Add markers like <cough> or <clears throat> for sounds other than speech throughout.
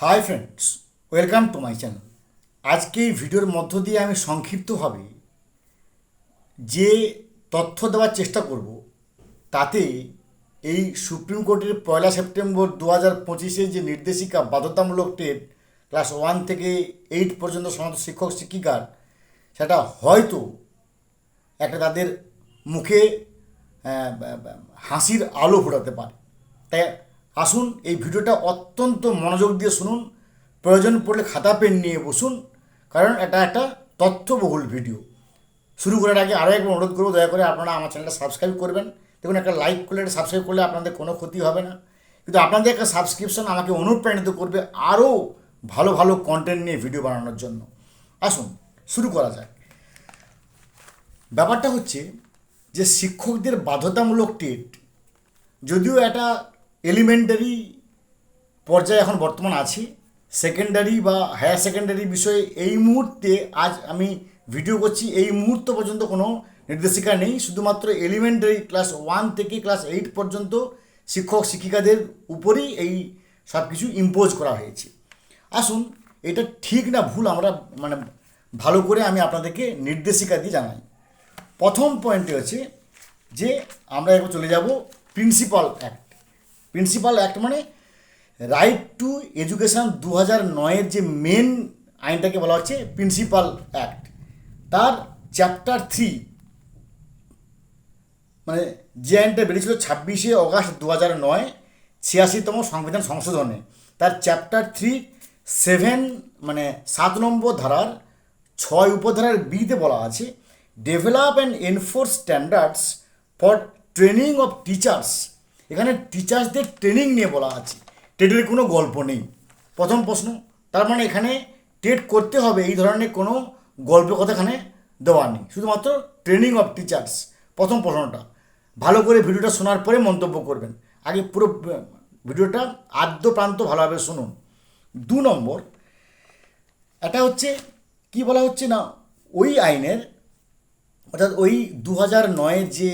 Hi friends welcome to my channel আজকে এই ভিডিওর মধ্য দিয়ে আমি সংক্ষিপ্তভাবে যে তথ্য দেওয়ার চেষ্টা করব, তাতে এই সুপ্রিম কোর্টের পয়লা সেপ্টেম্বর দু হাজার পঁচিশে যে নির্দেশিকা, বাধ্যতামূলক টেট, ক্লাস ওয়ান থেকে এইট পর্যন্ত সমস্ত শিক্ষক শিক্ষিকার, সেটা হয়তো একটা তাদের মুখে হাসির আলো ফোটাতে পারে। তাই আসুন, এই ভিডিওটা অত্যন্ত মনোযোগ দিয়ে শুনুন, প্রয়োজন পড়লে খাতা, পেন নিয়ে বসুন, কারণ এটা একটা তথ্যবহুল ভিডিও। শুরু করার আগে আরও একবার অনুরোধ করব, দয়া করে আপনারা আমার চ্যানেলটা সাবস্ক্রাইব করবেন। দেখুন, একটা লাইক করলে, একটা সাবস্ক্রাইব করলে আপনাদের কোনো ক্ষতি হবে না। কিন্তু আপনাদের একটা সাবস্ক্রিপশন আমাকে অনুপ্রাণিত করবে আরও ভালো ভালো কন্টেন্ট নিয়ে ভিডিও বানানোর জন্য। আসুন, শুরু করা যাক। ব্যাপারটা হচ্ছে যে শিক্ষকদের বাধ্যতামূলক টেট, যদিও এটা এলিমেন্টারি পর্যায়ে এখন বর্তমান আছি। সেকেন্ডারি বা হায়ার সেকেন্ডারি বিষয়ে এই মুহূর্তে আজ আমি ভিডিও করছি, এই মুহূর্ত পর্যন্ত কোনো নির্দেশিকা নেই। শুধুমাত্র এলিমেন্টারি ক্লাস ওয়ান থেকে ক্লাস এইট পর্যন্ত শিক্ষক, শিক্ষিকাদের উপরেই এই সব কিছু ইম্পোজ করা হয়েছে। আসুন, এটা ঠিক না ভুল আমরা মানে ভালো করে আমি আপনাদেরকে নির্দেশিকা দিয়ে জানাই। প্রথম পয়েন্টে হচ্ছে যে আমরা এবার চলে যাব প্রিন্সিপাল অ্যাক্ট প্রিন্সিপাল অ্যাক্ট মানে রাইট টু এডুকেশন দু হাজার নয়ের যে মেন আইনটাকে বলা হচ্ছে প্রিন্সিপাল অ্যাক্ট তার চ্যাপ্টার থ্রি মানে যে আইনটা বেরিয়েছিল ছাব্বিশে অগাস্ট দু হাজার নয়, ছিয়াশিতম সংবিধান সংশোধনে। তার চ্যাপ্টার থ্রি সেভেন মানে সাত নম্বর ধারার ছয় উপধারার বিতে বলা আছে develop and enforce standards for training of teachers এখানে টিচার্সদের ট্রেনিং নিয়ে বলা আছে। টেটের কোনো গল্প নেই। প্রথম প্রশ্ন, তার মানে এখানে টেট করতে হবে এই ধরনের কোনো গল্প কথা এখানে দেওয়া নেই। শুধুমাত্র ট্রেনিং অফ টিচার্স প্রথম প্রশ্নটা। ভালো করে ভিডিওটা শোনার পরে মন্তব্য করবেন। আগে পুরো ভিডিওটা আদ্য প্রান্ত ভালোভাবে শুনুন। দু নম্বর, এটা হচ্ছে, কি বলা হচ্ছে না, ওই আইনের, অর্থাৎ ওই দু হাজার নয়ের যে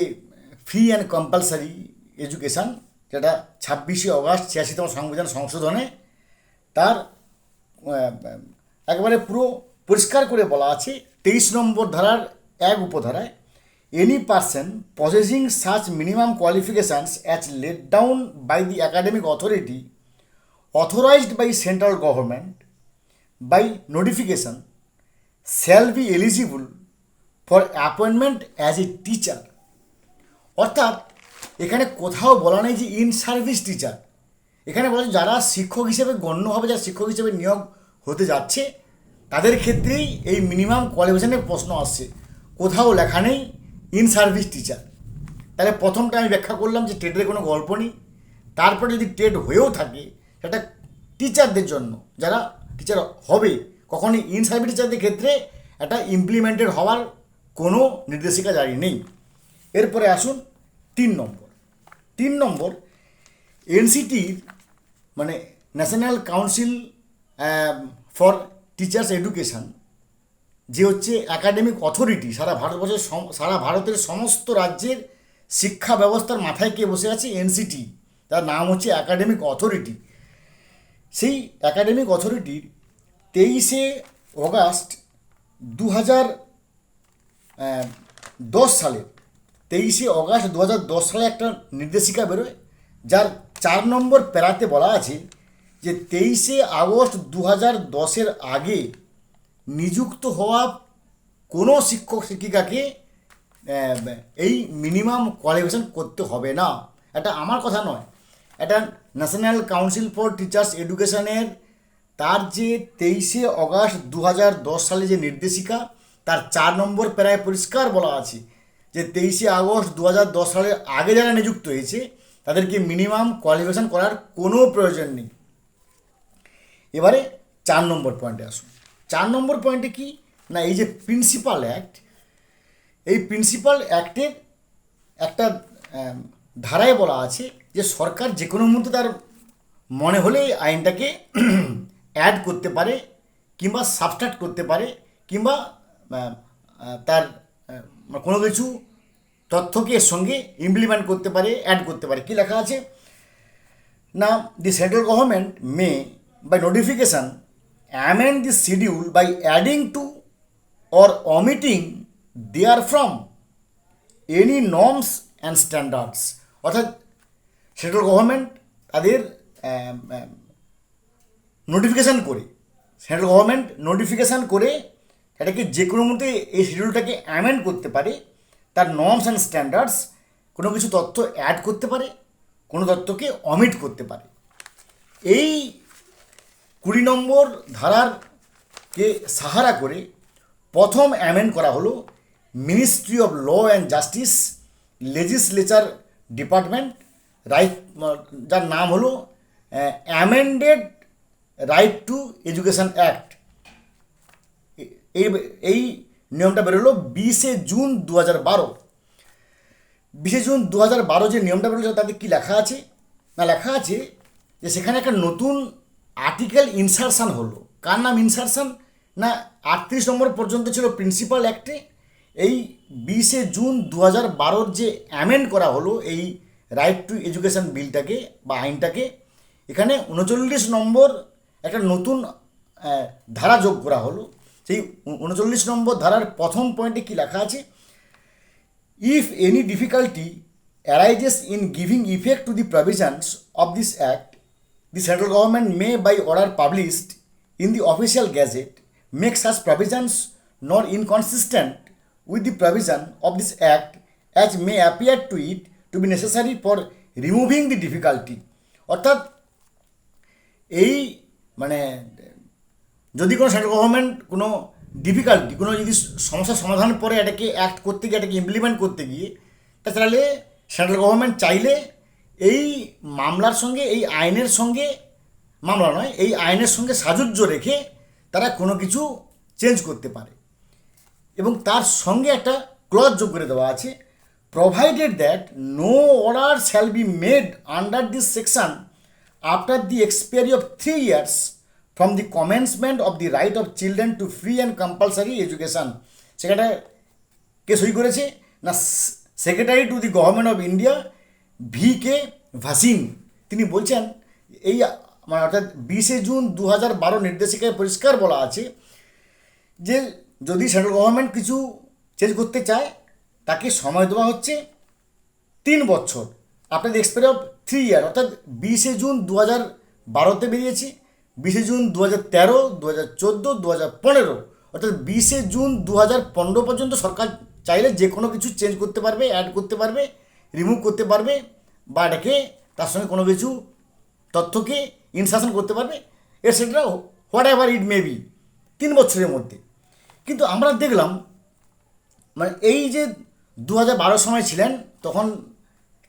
ফ্রি অ্যান্ড কম্পালসারি এডুকেশান যেটা ছাব্বিশে অগাস্ট ছিয়াশিতম সংবিধান সংশোধনে তার একবারে পুরো পরিষ্কার করে বলা আছে, তেইশ নম্বর ধারার এক উপধারায় any person possessing such minimum qualifications as laid down by the academic authority authorized by central government by notification shall be eligible for appointment as a teacher অর্থাৎ এখানে কোথাও বলা নেই যে ইন সার্ভিস টিচার এখানে বলা যারা শিক্ষক হিসেবে গণ্য হবে, যারা শিক্ষক হিসেবে নিয়োগ হতে যাচ্ছে, তাদের ক্ষেত্রেই এই মিনিমাম কোয়ালিফিকেশনের প্রশ্ন আসছে। কোথাও লেখা নেই ইন সার্ভিস টিচার তাহলে প্রথমটা আমি ব্যাখ্যা করলাম যে টেটের কোনো গল্প নেই। তারপরে যদি টেট হয়েও থাকে, সেটা টিচারদের জন্য, যারা টিচার হবে, কখনই ইন সার্ভিস টিচারদের ক্ষেত্রে এটা ইমপ্লিমেন্টেড হওয়ার কোনো নির্দেশিকা জারি নেই। এরপরে আসুন তিন নম্বর। তিন নম্বর এনসিটির মানে national council for teachers education যে হচ্ছে একাডেমিক অথরিটি সারা ভারতবর্ষের সারা ভারতের সমস্ত রাজ্যের শিক্ষা ব্যবস্থার মাথায় কে বসে আছে? এনসিটি তার নাম হচ্ছে একাডেমিক অথরিটি সেই একাডেমিক অথরিটির তেইশে অগাস্ট দু হাজার দশ সালে তেইশে অগাস্ট দু হাজার দশ সালে একটা নির্দেশিকা বেরোয়, যার চার নম্বর প্যারাতে বলা আছে যে তেইশে আগস্ট দু হাজার দশের আগে নিযুক্ত হওয়া কোনো শিক্ষক শিক্ষিকাকে এই মিনিমাম কোয়ালিফিকেশন করতে হবে না। এটা আমার কথা নয়। এটা ন্যাশনাল কাউন্সিল ফর টিচার্স এডুকেশনের, তার যে তেইশে অগাস্ট দু হাজার দশ সালে যে নির্দেশিকা, তার চার নম্বর প্যারায় পরিষ্কার বলা আছে। যে তেইশে আগস্ট দু হাজার দশ সালের আগে যারা নিযুক্ত হয়েছে, তাদেরকে মিনিমাম কোয়ালিফিকেশন করার কোনো প্রয়োজন নেই। এবারে চার নম্বর পয়েন্টে আসুন। চার নম্বর পয়েন্টে কি? না, এই যে প্রিন্সিপাল অ্যাক্ট এই প্রিন্সিপাল অ্যাক্টের একটা ধারায় বলা আছে যে সরকার যে কোনো মুহূর্তে তার মনে হলে এই আইনটাকে <clears throat> অ্যাড করতে পারে কিংবা সাবস্ট্রাক্ট করতে পারে কিংবা তার কোনো কিছু তথ্যকে এর সঙ্গে ইমপ্লিমেন্ট করতে পারে অ্যাড করতে পারে। কি লেখা আছে? না the central government may by notification amend the schedule by adding to or omitting therefrom any norms and standards অর্থাৎ সেন্ট্রাল গভর্নমেন্ট তাদের নোটিফিকেশান করে। সেন্ট্রাল গভর্নমেন্ট নোটিফিকেশান করে এটাকে যে কোনো মতে এই শিডিউলটাকে অ্যামেন্ড করতে পারে, তার নর্মস অ্যান্ড স্ট্যান্ডার্ডস কোনো কিছু তথ্য অ্যাড করতে পারে, কোনো তথ্যকে অমিট করতে পারে। এই কুড়ি নম্বর ধারারকে সাহারা করে প্রথম অ্যামেন্ড করা হলো ministry of law and justice legislature department right যার নাম হলো amended right to education act এই এই নিয়মটা বেরোলো বিশে জুন দু হাজার বারো। বিশে জুন দু হাজার বারো যে নিয়মটা বেরোলো তাতে কী লেখা আছে? না, লেখা আছে যে সেখানে একটা নতুন আর্টিকেল ইনসারশান হলো। কার নাম ইনসারশান? না, আটত্রিশ নম্বর পর্যন্ত ছিল প্রিন্সিপাল অ্যাক্টে। এই বিশে জুন দু হাজার বারোর যে অ্যামেন্ড করা হলো এই রাইট টু এডুকেশন বিলটাকে বা আইনটাকে, এখানে উনচল্লিশ নম্বর একটা নতুন ধারা যোগ করা হলো। সেই উনচল্লিশ নম্বর ধারার প্রথম পয়েন্টে কি লেখা আছে? If any difficulty arises in giving effect to the provisions of this act the central government may by order published in the official gazette make us provisions not inconsistent with the provision of this act as may appear to it to be necessary for removing the difficulty অর্থাৎ এই মানে যদি কোনো central government কোনো difficulty কোনো যদি সমস্যার সমাধান পরে এটাকে অ্যাক্ট করতে গিয়ে, এটাকে ইমপ্লিমেন্ট করতে গিয়ে তাহলে সেন্ট্রাল গভর্নমেন্ট চাইলে এই মামলার সঙ্গে, এই আইনের সঙ্গে, মামলা নয়, এই আইনের সঙ্গে সাজুজ্য রেখে তারা কোনো কিছু চেঞ্জ করতে পারে। এবং তার সঙ্গে একটা ক্লজ যোগ করে দেওয়া আছে provided that no order shall be made under this section after the expiry of three years from the commencement of the right of children to free and compulsory education সেখানে কে সই করেছে? না secretary to the government of India V K Bhasin তিনি বলছেন, এই মানে অর্থাৎ বিশে জুন দু হাজার বারো নির্দেশিকায় পরিষ্কার বলা আছে যে, যদি সেন্ট্রাল গভর্নমেন্ট কিছু চেঞ্জ করতে চায়, তাকে সময় দেওয়া হচ্ছে তিন বছর। আপনাদের এক্সপায়ারি অফ থ্রি ইয়ার অর্থাৎ বিশে জুন দু হাজার বারোতে বেরিয়েছে। বিশে জুন দু হাজার তেরো দু হাজার চোদ্দ দু হাজার পনেরো, অর্থাৎ বিশে জুন দু হাজার পনেরো পর্যন্ত সরকার চাইলে যে কোনো কিছু চেঞ্জ করতে পারবে অ্যাড করতে পারবে রিমুভ করতে পারবে, বা এটাকে তার সঙ্গে কোনো কিছু তথ্যকে ইনসার্শন করতে পারবে etcetera whatever it may be তিন বছরের মধ্যে। কিন্তু আমরা দেখলাম মানে এই যে দু হাজার বারো সময় ছিলেন, তখন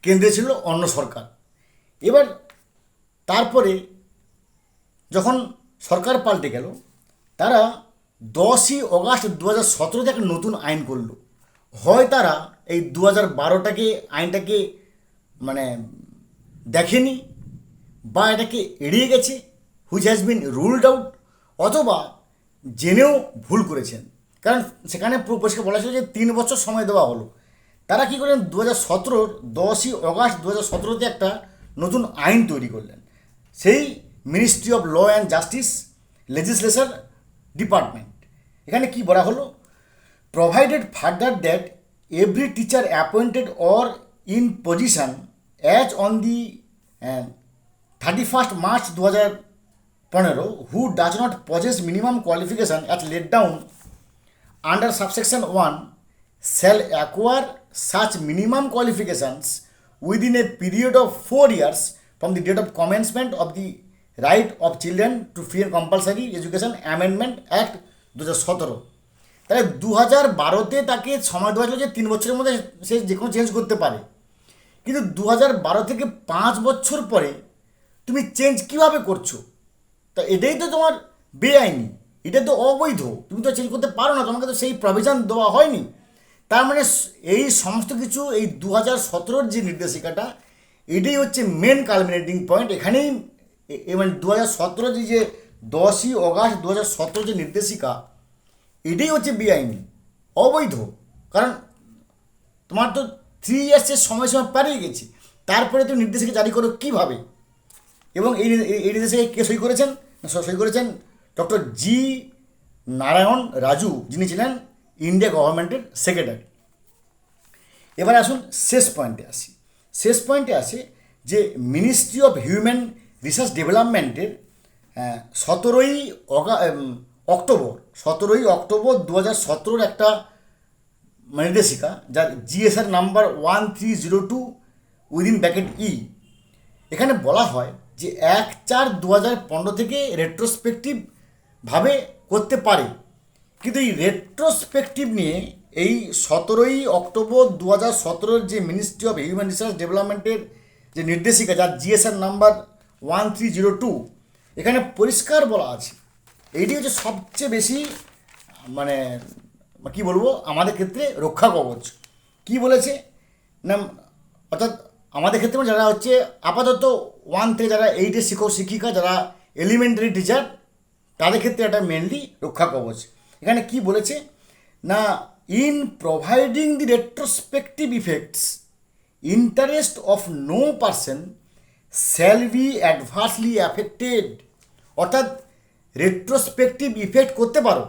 কেন্দ্রে ছিল অন্য সরকার। এবার তারপরে যখন সরকার পাল্টে গেল, তারা দশই অগাস্ট দু হাজার সতেরোতে একটা নতুন আইন করল। হয় তারা এই দু হাজার বারোটাকে আইনটাকে মানে দেখেনি বা এটাকে এড়িয়ে গেছে which has been ruled out অথবা জেনেও ভুল করেছেন। কারণ সেখানে পুরো পরিষ্কার বলা ছিল যে তিন বছর সময় দেওয়া হলো। তারা কী করলেন? দু হাজার সতেরোর দশই অগাস্ট দু হাজার সতেরোতে একটা নতুন আইন তৈরি করলেন। সেই ministry of law and justice legislation department এখানে কি বলা হলো? Provided further that every teacher appointed or in position as on the thirty first March দু হাজার পনেরো who does not possess minimum qualification at laid down under subsection one shall acquire such minimum qualifications within a period of four years from the date of commencement of the right of children to free and compulsory education amendment act দু হাজার সতেরো। তাহলে দু হাজার বারোতে তাকে সময় দেওয়া হয়েছিল যে তিন বছরের মধ্যে সে যে কোনো চেঞ্জ করতে পারে। কিন্তু দু হাজার বারো থেকে পাঁচ বছর পরে তুমি চেঞ্জ কীভাবে করছ? তা এটাই তো তোমার বেআইনি। এটা তো অবৈধ। তুমি তো চেঞ্জ করতে পারো না, তোমাকে তো সেই প্রভিশন দেওয়া হয়নি। তার মানে এই সমস্ত কিছু, এই দু হাজার সতেরোর যে নির্দেশিকাটা, এটাই হচ্ছে মেন কালমিনেটিং পয়েন্ট এখানেই মানে দু হাজার সতেরো যে দশই অগাস্ট দু হাজার সতেরো যে নির্দেশিকা, এটাই হচ্ছে বেআইনি, অবৈধ। কারণ তোমার তো থ্রি ইয়ার্সের সময়সীমা পেরিয়ে গেছে, তারপরে তুমি নির্দেশিকা জারি করো কীভাবে? এবং এই, এই- এই নির্দেশিকা কে সই করেছেন? সই করেছেন ডক্টর জি নারায়ণ রাজু, যিনি ছিলেন ইন্ডিয়া গভর্নমেন্টের সেক্রেটারি। এবার আসুন শেষ পয়েন্টে আসি। শেষ পয়েন্টে আসে যে মিনিস্ট্রি অফ হিউম্যান রিসার্চ ডেভেলপমেন্টের সতেরোই অগা অক্টোবর, সতেরোই অক্টোবর দু হাজার সতেরোর একটা নির্দেশিকা যার GSR number one three zero two within bracket E এখানে বলা হয় যে এক চার দু হাজার পনেরো থেকে রেট্রোস্পেকটিভভাবে করতে পারে। কিন্তু এই রেট্রোস্পেকটিভ নিয়ে এই সতেরোই অক্টোবর দু হাজার সতেরোর যে মিনিস্ট্রি অফ হিউম্যান রিসার্চ ডেভেলপমেন্টের যে নির্দেশিকা, যার GSR number one three zero two এখানে পরিষ্কার বলা আছে। এইটি হচ্ছে সবচেয়ে বেশি মানে কি বলব, আমাদের ক্ষেত্রে রক্ষা কবচ। কি বলেছে? না, অর্থাৎ আমাদের ক্ষেত্রে যারা হচ্ছে আপাতত ওয়ান থেকে যারা এইটের শিক্ষক, শিক্ষিকা, যারা এলিমেন্টারি টিচার তাদের ক্ষেত্রে এটা মেনলি রক্ষা কবচ। এখানে কি বলেছে? না in providing the retrospective effects interest of no person shall be adversely affected অর্থাৎ রেট্রোস্পেকটিভ ইফেক্ট করতে পারো।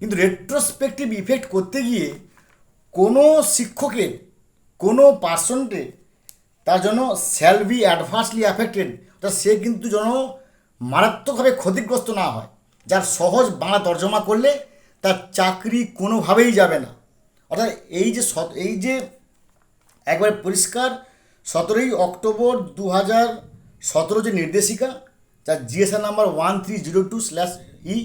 কিন্তু রেট্রোস্পেকটিভ ইফেক্ট করতে গিয়ে কোনো শিক্ষকের, কোনো পার্সনকে তার জন্য শ্যাল বি অ্যাডভার্সলি অ্যাফেক্টেড অর্থাৎ সে কিন্তু যেন মারাত্মকভাবে ক্ষতিগ্রস্ত না হয়। যার সহজ বাংলা তর্জমা করলে তার চাকরি কোনোভাবেই যাবে না। অর্থাৎ এই যে এই যে একবারে পরিষ্কার সতেরোই অক্টোবর দু হাজার সতেরো যে নির্দেশিকা, যার GSR number one three zero two slash E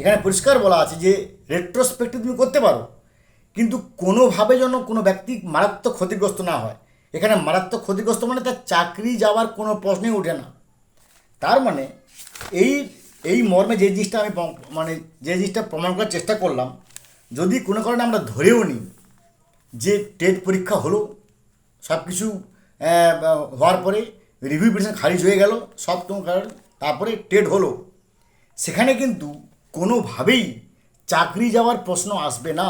এখানে পরিষ্কার বলা আছে যে রেট্রোস্পেক্টিভ তুমি করতে পারো, কিন্তু কোনোভাবে যেন কোনো ব্যক্তি মারাত্মক ক্ষতিগ্রস্ত না হয়। এখানে মারাত্মক ক্ষতিগ্রস্ত মানে তার চাকরি যাওয়ার কোনো প্রশ্নই ওঠে না। তার মানে এই এই মর্মে যে জিনিসটা আমি মানে যে জিনিসটা প্রমাণ করার চেষ্টা করলাম, যদি কোনো কারণে আমরা ধরেও নিই যে টেট পরীক্ষা হলো সব কিছু হওয়ার পরে রিভিউ পিটিশন খারিজ হয়ে গেল, সব তোমার তারপরে টেট হলো। সেখানে কিন্তু কোনোভাবেই চাকরি যাওয়ার প্রশ্ন আসবে না।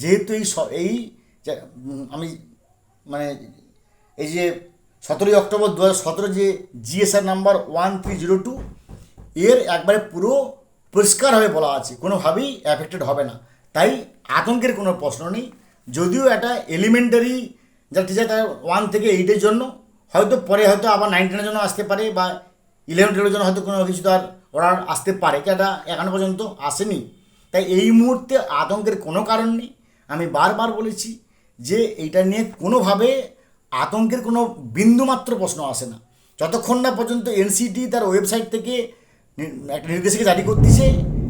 যেহেতু এই এই আমি মানে এই যে সতেরোই অক্টোবর দু সতেরো যে GSR number one three zero two এর একবারে পুরো পরিষ্কারভাবে বলা আছে, কোনোভাবেই অ্যাফেক্টেড হবে না। তাই আতঙ্কের কোনো প্রশ্ন নেই। যদিও এটা এলিমেন্টারি যা টিচার তার ওয়ান থেকে এইটের জন্য, হয়তো পরে হয়তো আবার নাইন টেনের জন্য আসতে পারে বা ইলেভেন টুয়েলভের জন্য হয়তো কোনো কিছু তার অর্ডার আসতে পারে। যেটা এখনও পর্যন্ত আসেনি। তাই এই মুহূর্তে আতঙ্কের কোনো কারণ নেই। আমি বারবার বলেছি যে এইটা নিয়ে কোনোভাবে আতঙ্কের কোনো বিন্দুমাত্র প্রশ্ন আসে না। যতক্ষণ না পর্যন্ত এনসিটি তার ওয়েবসাইট থেকে একটা নির্দেশিকা জারি করতেছে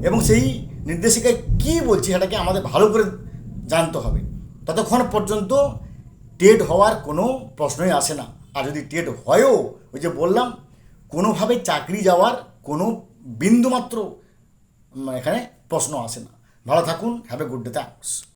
এবং সেই নির্দেশিকায় কী বলছে সেটাকে আমাদের ভালো করে জানতে হবে। ততক্ষণ পর্যন্ত টেট হওয়ার কোনো প্রশ্নই আসে না। আর যদি টেট হয়ও, ওই যে বললাম, কোনোভাবে চাকরি যাওয়ার কোনো বিন্দুমাত্র এখানে প্রশ্ন আসে না। ভালো থাকুন have a good day thanks